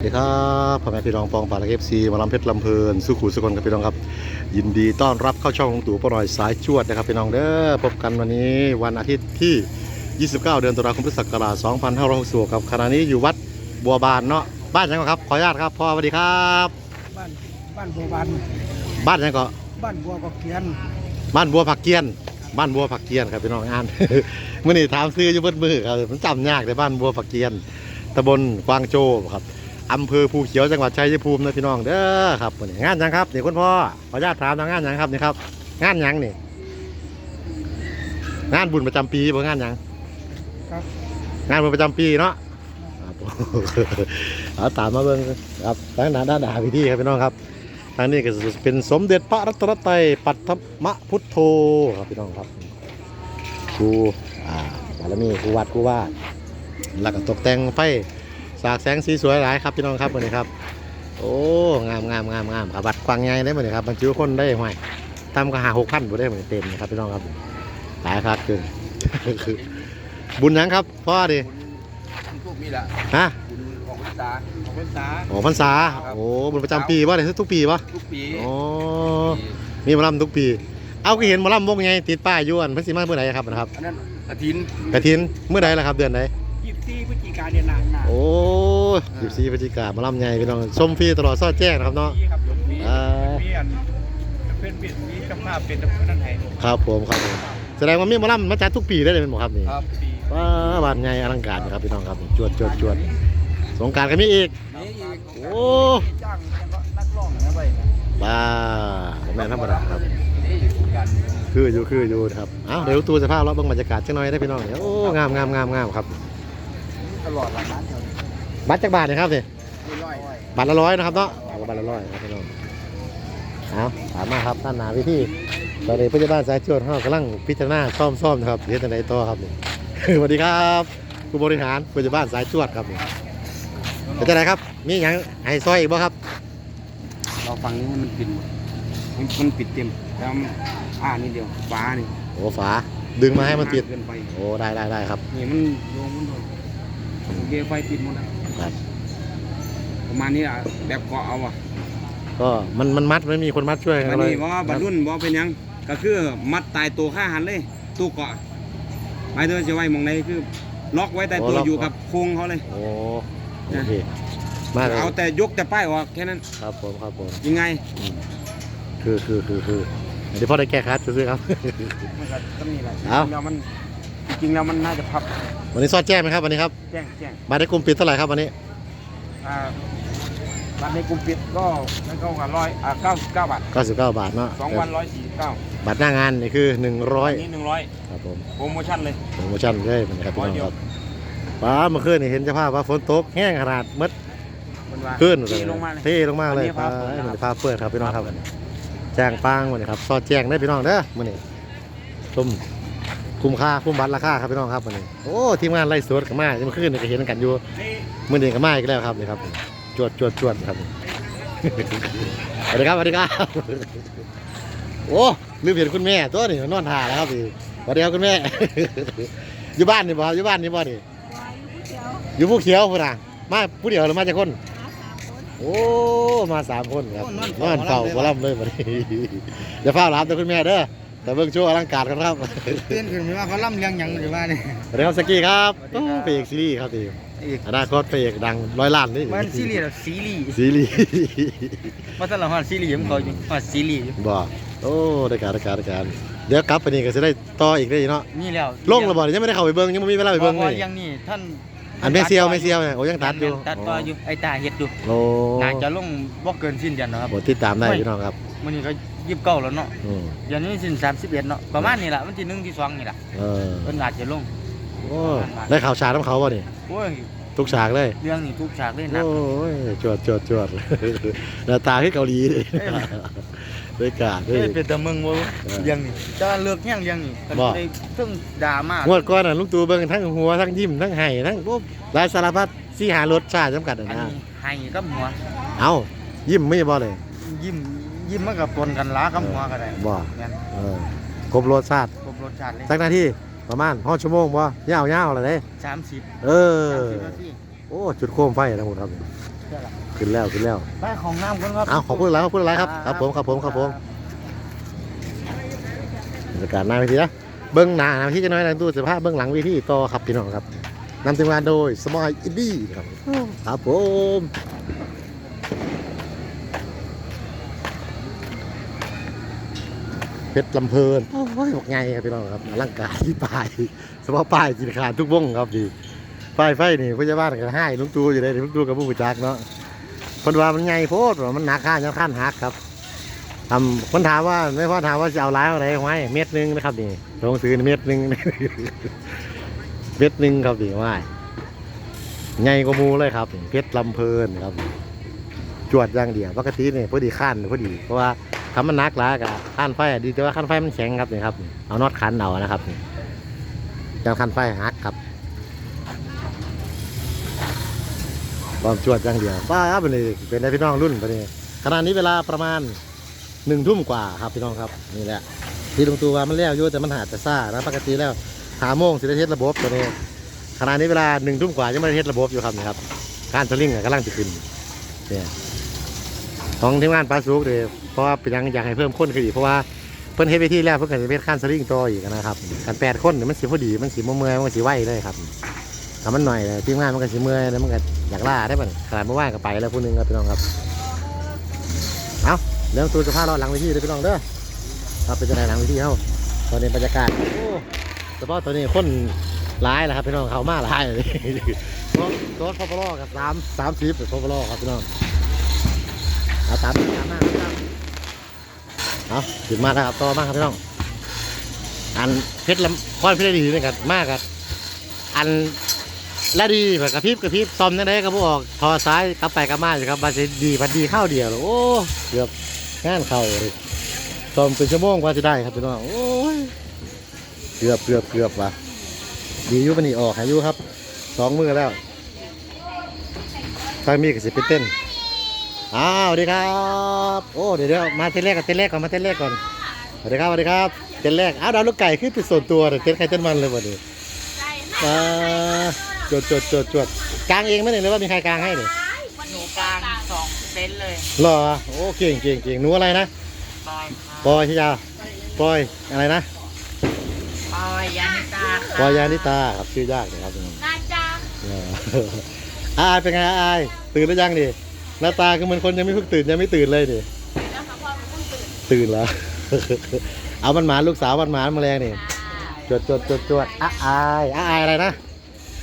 สวัสดีครับพ่อแม่พี่น้องปองป่าและเอฟซีมาลำเพชรลำเพลินสุขุสุกนกับพี่น้องครับ ยินดีต้อนรับเข้าช่องของตู่ปอหน่อยสายจวดนะครับพี่น้องเด้อพบกันวันนี้วันอาทิตย์ที่ 29 เดือนตุลาคมพุทธศักราช2566ครับขณะนี้อยู่วัดบัวบานเนาะบ้านยังไงครับขออนุญาตครับพ่อสวัสดีครับบ้านบ้านบัวบานบ้านยังก็บ้านบัวก็เกียนบ้านบัวผักเกียนบ้านบัวผักเกียนครับพี่น้องอ่านมื่อนี้ถามซื้ออยู่เบิดมือครับมันจำยากในบ้านบัวผักเกียนตำบลกวางโจครับ อำเภอภูเขียวจังหวัดชัยภูมินะพี่น้องเด้อครับมื้อนี้งานหยังครับนี่คุณพ่อขออนุญาตถามทางงานหยังครับนี่ครับ งานหยังนี่งานบุญประจำปีบ่งานหยังครับงานบุญประจำปีเนาะครับเอาตามมาเบิ่งครับทางด้านด้านด่าพิธีครับพี่น้องครับทางนี้ก็จะเป็นสมเด็จพระรัตนตรัยปัตมะพุทโธครับพี่น้องครับครูอ่าบารมีครูวัดครูว่าแล้วก็ตกแต่งไฟ สากแสงสีสวยหลายครับพี่น้องครับวันนี้ครับ โอ้งามงามงามงามครับวัดกว้างใหญ่ได้หมดเลยครับบรรจุคนได้ห่วยทำก็หาหกพันบ่ได้เหมือนเต็มนะครับพี่น้องครับหลายครับคือบุญหยังครับพ่อดิบุญพวกนี้แหละฮะบุญของพรรษาของพรรษาโอ้พรรษาครับโอ้บุญประจำปีวะเนี่ยทุกปีวะทุกปีโอ้มีหมาลำทุกปี เอาก็เห็นหมาลำวงไงติดป้ายอยวนเพิ่นสิมาเมื่อไหร่ครับนะครับอันนั้นอาทินกระถินเมื่อไหร่ล่ะครับ เดือนไหน ยี่สิบสี่พฤศจิกาเดือนหน้าหน้าโอ้ยิบสี่พฤศจิกาหมาลำใหญ่พี่น้องชมฟรีตลอดซอดแจ้งนะครับเนาะปีครับปีอ่ามีอันเป็นปิดมีกำภาพเป็นนั่นไงครับผมครับผมแสดงว่ามีหมาลำมาจัดทุกปีได้เลยเป็นหมครับนี่ครับปีว้าบ้านใหญ่อลังการนะครับพี่น้องครับจวดจวดจวดสงกรารก็มีอีก นี่อีกโอ้ จ้างยังก็นักร้องนะไปบ้าผมแม่นธรรมดาครับ นี่อยู่กันคืออยู่คืออยู่ครับเอ้าเดี๋ยวตูสภาพรอบบางบรรยากาศจังหน่อยได้พี่น้องเนี่ยโอ้งามงามงามงามครับ ตลอดละนั้นเท่านี้บัตรจักบาทนะครับสิไม่ร้อยบัตรละร้อยนะครับเนาะเอาบัตรละร้อยครับพี่น้องเอาถามมาครับท่านนาวิธีตอนนี้พยาบาลสายจวดเขากำลังพิจารณาซ่อมซ่อมนะครับเรียนจังไหนต่อครับนี่สวัสดีครับผู้บริหารพยาบาลสายจวดครับนี่เป็นจังไหนครับมีอย่างให้ซอยอีกบ่ครับ เราฟังนี่ให้มันปิดหมดมันมันปิดเต็มแล้วผ้านี่เดียวฟ้านี่โอ้ฝาดึงมาให้มันติดเกินไปโอ้ได้ได้ได้ครับนี่มันลงมันโดน โอเคไฟติดหมดแล้วครับ ประมาณนี้อะแบบเกาะเอาอะก็มันมันมัดไม่มีคนมัดช่วยบักัดนเลยนี้ว่าบรรลุนบ่เป็นหยังก็คือมัดตายตัวฆ่าหันเลยตู้เกาะหมายถึงว่าจะไว้หมองใดคือ ล็อกไว้แต่ตัวอยู่กับโครงเขาเลย โอ้โอเคมากเลยเอาแต่ยกแต่ป้ายออกแค่นั้นครับผมครับผมยังไงอืมคือคือคือคือเดี๋ยวพ่อได้แก้คัดซื้อๆครับ มันก็ต้องมีแหละเอ้าจริงๆแล้วมัน จริงๆแล้วมันน่าจะพับวันนี้ซอดแจ้งไหมครับวันนี้ครับแจ้งแจ้งมาได้กลุ่มปิดเท่าไหร่ครับวันนี้อ่าบัตรในกลุ่มปิดก็ไม่เก้ากันร้อยอ่าเก้าสิบเก้าบาท99บาทเนาะสองวันร้อยสี่สิบเก้าบัตรหน้างานนี่คืออันนี้หนึ่งร้อย100ครับผมโปรโมชั่นเลยโปรโมชั่นเลยนะครับพี่น้องร้อยเดีคยวรับป้าเมื่อคืนนี่เห็นเจ้าภาพว่าฝนตกแห้งขนาดมืดมันว่าขึ้นที่ลงมาเลยเท่ลงมากเลยวันนี้ป้าฟ้าเปิดนะครับมันฟ้าเปิดครับพี่น้องครับแจ้งปังวันนี้ครับซอดแจ้งได้พี่น้องเด้อมื้อนี้คุ้ม คุ้มค่าคุ้มบัตรราคาครับพี่น้องครับวันนี้โอ้ทีมงานไล่สดกับมาเมื่อคืนนี่ก็เห็นกันอยู่นี่มื่อนี้ก็มาอีกแล้วครับนี่ครับจวดจวดจวดครับสวัสดีครับสวัสดีครับโอ้ลืมเห็นคุณแม่ตัวนี่นอนท่าแล้วครับพี่สวัสดีครับคุณแม่ อยู่บ้านนี่บ่ครับอยู่บ้านนี่บ่นี่อยู่ผู้เขียวพุ่นน่ะมาผู้เดียวหรือมาจากคนโอ้มาสามคนครับนอนเฝ้าบ่ล่ำเลยบ่นี้อย่าเฝ้ารับแต่คุณแม่เด้อ แต่เบิ่งโชว์อลังการกันครับเต้นขึ้นว่าเขาล่ำเลี้ยงหยังหรือว่าเนี่ยสวัสดีครับสกกี้ครับโอ้เป็นเอกซีรีส์ครับพี่อนาคตเป็นเอกดังร้อยล้านนี่มันซีรีส์หรอซีรีส์ซีรีส์มาตลอดฮอดซีรีส์มันเขาอยู่ฮอดซีรีส์อยู่บ่โอ้ได้การได้การได้การเดี๋ยวกลับไปนี่ก็จะได้ต่ออีกได้เนาะนี่แล้วลงแล้วบ่ยังไม่ได้เข้าไปเบิ่งยังไม่มีเวลาไปเบิ่งพอเลยยังนี่ท่านอันเมเซียวเมเซียวเนี่ยโอ้ยังตัดอยู่ตัดต่ออยู่ไอ้ตาเฮ็ดอยู่โอ้น่าจะลงบ่เกินสิ้นเดือนนะครับโอ้ติดตามได้พี่น้องครับมื้อนี้ก็ 29แล้วเนาะอืมเดือนนี้สิ้น31เนาะประมาณนี้ล่ะวันที่1ที่2นี่ล่ะเออเพิ่นอาจจะลงโอ้ได้ข่าวฉากน้ำเขาบ่นี่โอ้ยทุกฉากเลยเรื่องนี้ทุกฉากเลยหนัก โอ้ยจวดจวดจวดหน้าตาคือเกาหลีเลยเอ้ย ด้วยกาดด้วเอ้ยย เป็นแต่เมืองบ่เรื่องนี้จะเลิกแห้งเรื่องนี้มันบ่ ได้ถึงดราม่างวดก่อนน่ะลุงตู่เบิ่งทั้งหัวทั้งยิ้มทั้งไห้ทั้งปุ๊บหลายสารพัดสี่หารสชาติจำกัดอะอันนะนี้ให้กับหัว เอ้ายิ้มไม่บ่เลยยิ้ม ยิ้มมันกับปนกันล้ากับหัวก็ได้บ่แม่นเออครบรสชาติครบรสชาติเลยสักนาทีประมาณห้าชั่วโมงบ่ยาวยาวอะไรเด้สามสิบเออสามสิบนาทีโอ้จุดโคมไฟทั้งหมดครับขึ้นแล้วขึ้นแล้วไปของน้ำกันครับเอาขอบคุณหลายขอบคุณหลายครับครับผมครับผมครับผมบรรยากาศหน้าเวทีนะเบื้องหน้าหน้าเวทีจะน้อยหลังตู้เสื้อผ้าเบื้องหลังเวทีต่อครับพี่น้องครับนำทีมงานโดยสมอยอินดี้ครับครับผม เพชรลำเพลินโอ้ยบอกไงครับพี่น้องครับร่างกายที่ป้ายเฉพาะป้ายกินขาดทุกวงครับดีป้ายไฟนี่พยาบาลก็ให้ลุงตูอยู่เลยลุงตูกับผู้จักเนาะคนว่ามันใหญ่โพดมันหนักข้านยังข้านหักครับทำคนถามว่าไม่พ่อถามว่าจะเอาร้ายอะไรไว้เม็ดนึงนะครับนี่ลงซื้อเม็ดนึงเม็ดนึงครับนี่ว่าใหญ่กว่ามูเลยครับเพชรลำเพลินครับ จวดอย่างเดียวปกตินี่พอดีข้านพอดีเพราะว่า ทำมันนักแล้วกับข้นไฟดีแต่ว่าขั้นไฟมันแข็งครับนี่ครับ เอาน็อตขันเอานะครับจังข้นไฟหักครับความจวดอย่างเดียวป้าครับเป็นเป็นได้พี่น้องรุ่นปนี่ขณะนี้เวลาประมาณหนึ่งทุ่มกว่าครับพี่น้องครับนี่แหละที่ลงตัวว่ามันแล้วยู่แต่มันหาแต่ซ่านะปกติแล้วหาโมงสิได้เทศระบบตัวนี้ขณะนี้เวลาหนึ่งทุ่มกว่ายังไม่ได้เทศระบบอยู่ครับนี่ครับการสลิงอะกำลังจะขึ้นเนี่ย ของทีมงานปลาสุกเลยเพราะว่าเป็นยังอยากให้เพิ่มคนขึ้นอีกเพราะว่าเพิ่นเฮ็ดไปที่แล้วเพิ่นก็จะเป็นขั้นสลิงต่ออีกนะครับการแปดคนเนี่ยมันสีพอดีมันสีเมื่อยมันสีไหวเลยครับทำมันหน่อยเลยทีมงานมันก็สิเมื่อยแล้วมันก็อยากล่าได้ป่ะขนาดเมื่อวานก็ไปแล้วผู้หนึงครับพี่น้องครับเอาเรื่องตัวสภาพรอดหลังเวทีเลยพี่น้องเด้อครับเป็นจะไหนหลังเวทีเฮาตอนนี้บรรยากาศโอ้เฉพาะตัวนี้คนร้ายแหละครับพี่น้องเขามาร้ายเลยรถรถพอปลอกับสามสามสิบพอปลอครับพี่น้องเอาตามมาตามมาครับ เอาถึงมาแล้วครับต่อมาครับพี่น้อง อันเพชรลำค้อนเพชรดีนี่กันมากครับอันและดีแบบกระพริบกระพริบซอมนั่นได้ก็บออก ทอซ้ายกลับไปกลับมาอยู่ครับบาสิดีพัดดีข้าวเดียวเลยโอ้เกือบงานเข่าเลยซอมเป็นชั่วโมงกว่าจะได้ครับพี่น้องโอ้ยเกือบเกือบเกือบว่ะดียุบันนี้ออกหายุครับสองมือแล้วทางมีก็สิเป็นเต้น อ้าวสวัสดีครับ โอ้เดี๋ยวเดี๋ยวมาเต้นแรกก่อนเต้นแรกก่อนมาเต้นแรกก่อนสวัสดีครับสวัสดีครับเต้นแรกอ้าวดาวลูกไก่ขึ้นเป็นส่วนตัวเลยเต้นใครเต้นมันเลยวันนี้มาจวดจวดจวดจวดกลางเองไหมเนี่ยหรือว่ามีใครกลางให้เนี่ยหนูกลางสองเซนเลยหรอโอ้เก่งเก่งเก่งหนูอะไรนะบอยค่ะปอยชิยาปอยอะไรนะบอยยานิตาค่ะปอยยานิตาครับชื่อยากเลยครับน่าจ้าเอออายเป็นไงอายตื่นแล้วยังดิ หน้าตาคือเหมันคนยังไม่เพิ่งตื่นยังไม่ตื่นเลยดิแล้วค่ะพ่อหนูเพิ่งตื่นตื่นแล้ว เอามันหมาลูกสาวมันหมามาแรงนี่จวดจวดจวดจวดอาอายอาอายอะไรนะ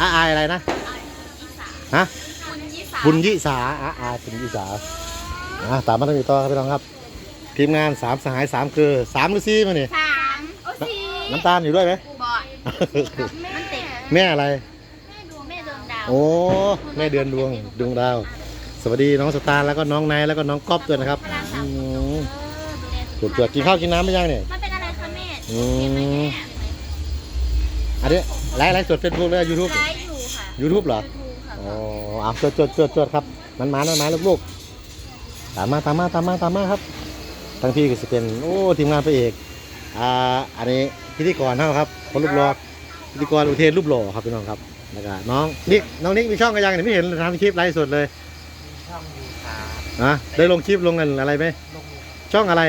อาอายอะไรนะฮะคุณยี่สาบุญยิสาอาอาบุญยิสาอะตามมาตั้งอยู่ต่อครับพี่น้องครับ ทีมงานสามสหายสามเกลือสามหรือสี่มาเนี่ยสามโอ้สี่น้ำตาลอยู่ด้วยไหมบอยมันติดแม่อะไร แม่ดวงแม่ดวงดาวโอ้แม่เดือนดวงดวงดาวส วัสดีน้องสตาร์แล้วก็น้องนายแล้วก็น้องก๊อฟด้วยนะครับอืมตรวจตรวจกินข้าวกินน้ำไม่ยังเนี่ยมันเป็นอะไรคะแม่อืเห็นไหมมแม่อันนี้ไลฟ์ไลฟ์สดเฟซบุ๊กแล้วยูทูบไลฟ์อยู่ค่ะยูทูบเหรอยูทูบค่ะอ๋อเอาจวดจวดจวดจวดครับมันมามันมาลูกๆตามมาตามมาตามมาตามมาครับทั้งพี่ก็จะเป็นโอ้ทีมงานพระเอกอ่าอันนี้พิธีกรเท่าครับคนรูปหล่อพิธีกรอุเทนรูปหล่อครับพี่น้องครับแล้วก็น้องนิกน้องนิกมีช่องกันยังเนี่ยไม่เห็นทำคลิปไลฟ์สดเลย ช่องยูคานะได้ลงคลิปลงกันอะไรไหมลงช่องอะไร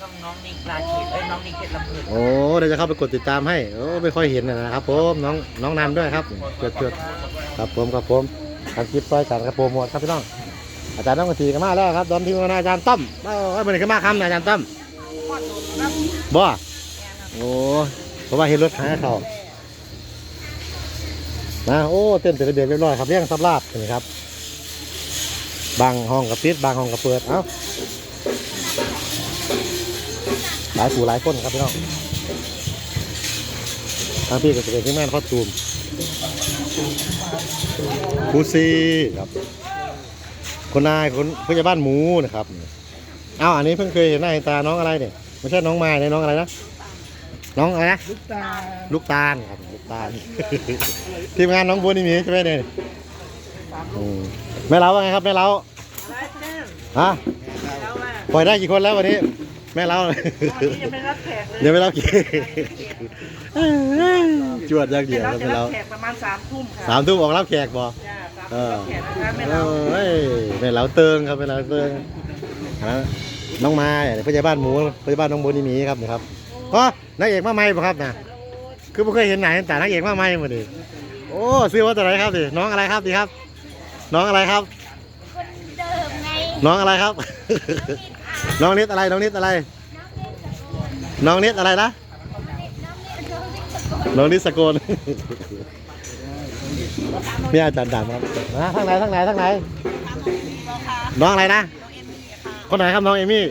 ช่องน้องนิกลาเขตเอ้ยน้องนิกเขตลำพูนโอ้เดี๋ยวจะเข้าไปกดติดตามให้โอ้ไม่ค่อยเห็นนะครับผมน้องน้องนันด้วยครับเกิดเกิดครับผมครับผมทำคลิปต้อยกันครับโปรโมทครับพี่น้องอาจารย์ต้องกระตีกันมาแล้วครับดอมทีมงานอาจารย์ต้อมเอ้าไม่ได้ขึ้นมาคำนะอาจารย์ต้อมบ่โอ้เพราะว่าเห็นรถหาเขานะโอ้เต้นเสร็จระเบียบเรียบร้อยครับเรียงสับลาบนี่ครับ บางห้องกับปิดบางห้องกับเปิด เอ้า หลายผู้หลายคนครับพี่น้อง ทางพี่ก็จะเป็นที่แม่นข้อตูมครูซีครับ คนนายคนผู้ใหญ่บ้านหมูนะครับ เอ้าอันนี้เพิ่งเคยเห็นหน้าเห็นตาน้องอะไรเนี่ยไม่ใช่น้องไม้เนี่ยน้องอะไรนะน้องอะไรนะลูกตาลูกตาลครับลูกตาลทีมงานน้องบัวนี่มีใช่ไหมเนี่ย อืมแม่เล้าว่าไงครับแม่เล้าฮะปล่อยได้กี่คนแล้ววันนี้ แม่เล้ายังไม่รับแขกเลยยังไม่เล้ากี่จวดอย่างเดียวครับแม่เล้าแขกประมาณสามทุ่มค่ะสามทุ่มออกรับแขกบ่ จ้าสามเออแขกนะคะไม่เอเราอเฮ้ยเป็นเหลาเติงครับเป็นเหลาเติงอันนั้นน้องไม้พยาบาลหมูพยาบาลน้องโบนี่หมีครับนะครับอ๋อนางเอกมาใหม่ปะครับนะคือไม่เคยเห็นไหนแต่นางเอกมาใหม่หมดดิโอ้ซื้อว่าแต่ไหนครับดิน้องอะไรครับดิครับ น้องอะไรครับ คนเดิมไงน้องอะไรครับ น้องนิดอะไร น้องนิดอะไร น้องนิดอะไรนะ น้องนิดสกลเนี่ยอาจารย์ดำครับนะทางไหนทางไหนทางไหน น้องอะไรนะ คนไหนครับน้องเอมี่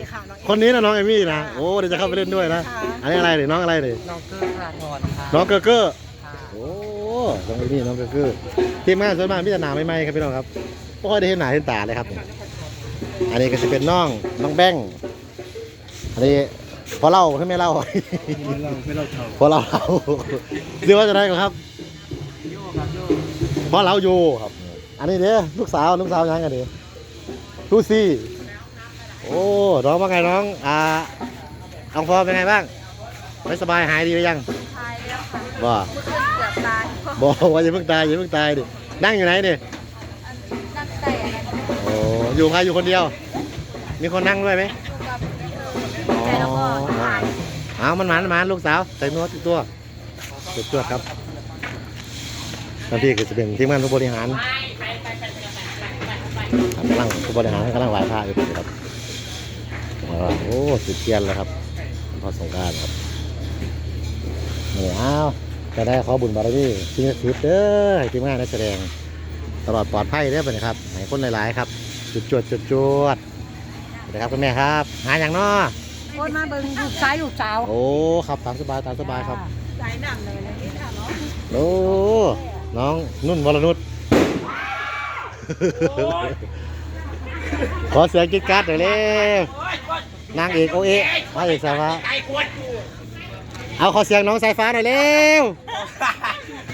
คนนี้นะน้องเอมี่นะ โอ้เดี๋ยวจะเข้าไปเล่นด้วยนะ อันนี้อะไรเดี๋ยน้องอะไรเดี๋ยน้องเกอร์ค่ะทอนค่ะ น้องเกอร์เกอร์ โอ้น้องเอมี่น้องเกอร์เกอร์ทีมงานส่วนมากพี่จะหนาไม่ไหมครับพี่น้องครับไม่ค่อยได้เห็นหนาเห็นตาเลยครับ อันนี้ก็จะเป็นน้องน้องแบงค์อันนี้พอเล่าใช่ไหมเล่าไม่เราเท่าพอเราเล่าเรียกว่าจะได้ก่อนครับโยครับโยพอเราอยู่ครับ อันนี้เด้อลูกสาวลูกสาวยังกันดิลูซี่โอ้น้องว่าไงน้องอ่าอังฟอร์เป็นไงบ้างไม่สบายหายดีหรือยังทายแล้วค่ะบ่เมื่อคืนเกือบตายเพราะ บอกว่าอย่าเพิ่งตายอย่าเพิ่งตายดินั่งอยู่ไหนดินักเตะอะไรโอ้อยู่ใครอยู่คนเดียว มีคนนั่งด้วยไหมอยู่กับพี่เอิญแต่แล้วก็ถ่ายเอามันหมานหมานลูกสาวใส่นัวติดตัวติดตัวครับท่านพี่ก็จะเป็นทีมงานผู้บริหารครับกำลังผู้บริหารกำลังไหว้พระอยู่ครับอ่าโอ้สุดเทียนแล้วครับพอสงกรารครับนี่อ้าว จะได้ขอบุญบารมีสิ่งศักดิ์สิทธิ์เด้อให้ทีมงานนักแสดง ตลอดปลอดภัยเด้อไปนะครับให้คนหลายๆครับ จุดจวดจุดจวดสวัสดีครับคุณแม่ครับ หาอย่างน้อคนมาเบิ่งลูกชายลูกสาวโอ้ครับตามสบายตามสบายครับสายหนังเลยนะนี่ค่ะเนาะโอ้น้องนุ่นวรนุชขอเสียงกิ๊กกัดหน่อยเร็วนางเอกโอเอะพระเอกสายฟ้า เอาขอเสียงน้องสายฟ้าหน่อยเร็ว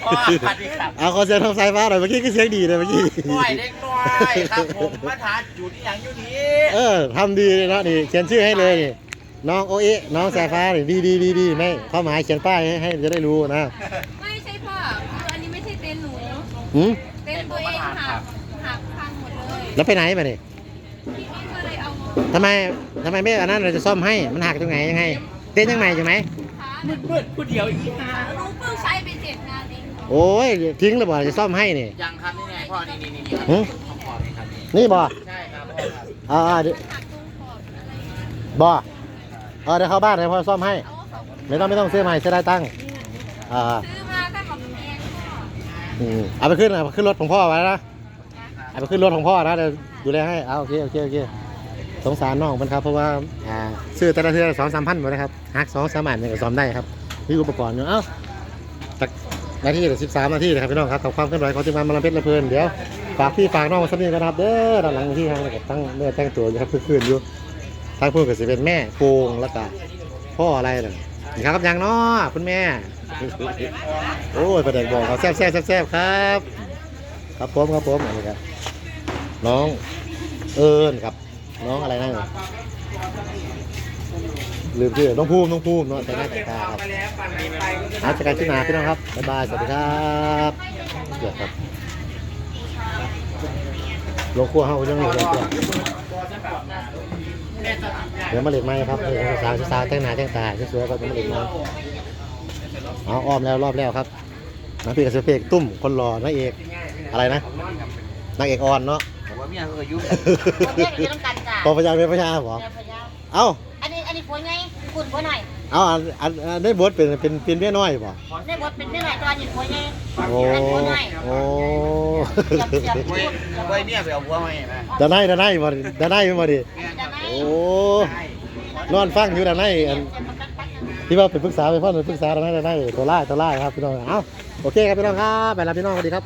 สวัสดีครับเอาขอเสียงน้องสายฟ้าหน่อยเมื่อกี้ก็เสียงดีเลยเมื่อกี้น้อยเล็กน้อยครับผมมาทานจุดอย่างอยู่นี้เออทำดีเลยเนาะนี่เขียนชื่อให้เลยนี่น้องโอเอะน้องสายฟ้านี่ดีดีดีดีไม่ความหมายเขียนป้ายให้ให้จะได้รู้นะไม่ใช่พ่อคืออันนี้ไม่ใช่เต็นท์หนูหืมเต็นท์ตัวเองหักหักพังหมดเลยแล้วไปไหนมาเนี่ยพี่นี่ก็เลยเอามาทำไมทำไมไม่อันนั้นเราจะซ่อมให้มันหักตรงไหนยังไง เต้นยังไงอยู่ไหมขา มืดมืดผู้เดียวอีกหนูเพิ่งใช้ไปเจ็ดงานเองโอ้ยทิ้งแล้วบ่จะซ่อมให้นี่ยังครับนี่ไงพ่อนี่นี่นี่หึของพ่อนี่ครับนี่นี่บ่ใช่ครับพ่อครับอ่าอ่าเดี๋ยวหักตรงขอบอะไรเงี้ยบ่เออเดี๋ยวเข้าบ้านเดี๋ยวพอซ่อมให้เอาสองคนไม่ต้องไม่ต้องซื้อใหม่ซื้อได้ตั้งค์อ่าซื้อมาตั้งกับแพงพ่ออืมเอาไปขึ้นเอาไปขึ้นรถของพ่อไว้นะเอาไปขึ้นรถของพ่อนะเดี๋ยวดูแลให้เอาโอเคโอเคโอเค สงสารน้องมันครับเพราะว่าอ่าซื้อแต่ละเทือสองสามพันหมดนะครับหักสองสามบาทเนี่ยก็ซ่อมได้ครับมีอุปกรณ์อยู่เอ้าจากนาทีสิบสามนาทีนะครับพี่น้องครับกับความเคลื่อนไหวของทีมงานมาลำเพชรละเพลินเดี๋ยวฝากพี่ฝากน้องสักนิดนะครับเด้อด้านหลังที่ทางกับตั้งเนื้อแต่งตัวอยู่ครับคืนๆอยู่ทางพูดก็สิเป็นแม่โกงแล้วก็พ่ออะไรน่ะนี่ครับยังเนาะคุณแม่ โอ้ยประเด็นบอกเขาแซ่บแซ่บแซ่บแซ่บครับ ครับผมครับผมอันนี้ครับน้องเอิญครับ น้องอะไรนั่นลืมชื่อน้องภูมิน้องภูมิเนาะแต่หน้าแต่ตาครับอาจจะการขึ้นหนาพี่น้องครับบ๊ายบายสวัสดีครับเดี๋ยวครับโลงครัวเฮายังอยู่เลยเดี๋ยวเดี๋ยวมาเล่นไม้ครับเออสาวสาวแต่งหน้าแต่งตาสวยๆก็จะมาเล่นไม้เอาอ้อมแล้วรอบแล้วครับน้ำพี่กับเสือเพกตุ้มคนรอนางเอกอะไรนะนางเอกอ่อนเนาะผมว่าเมียเออยุ่ง คนเรียกอย่างนี้ต้องกันจ้ะพอพยาเป็นพยาเหรอเดี๋ยวพะเยาเอ้าอันนี้อันนี้ผัวไงคุณผัวหน่อยเอาอันอันอันได้บทเป็นเป็นเป็นเมียน้อยป่ะในบทเป็นที่ไหนตัวนี้ผัวไงโอ้อันผัวหน่อยโอ้เสียบเสียบไว้ไว้เมียไปเอาหัวมาให้นะดานายดานายมาดิดานายมาดิจะไหนโอ้นอนฟังอยู่ดานายอันที่ว่าเป็นปรึกษาไปพ่อเป็นปรึกษาดานายดานายตัวไล่ตัวไล่ครับพี่น้องเอ้าโอเคครับพี่น้องครับไปแล้วพี่น้องสวัสดีครับ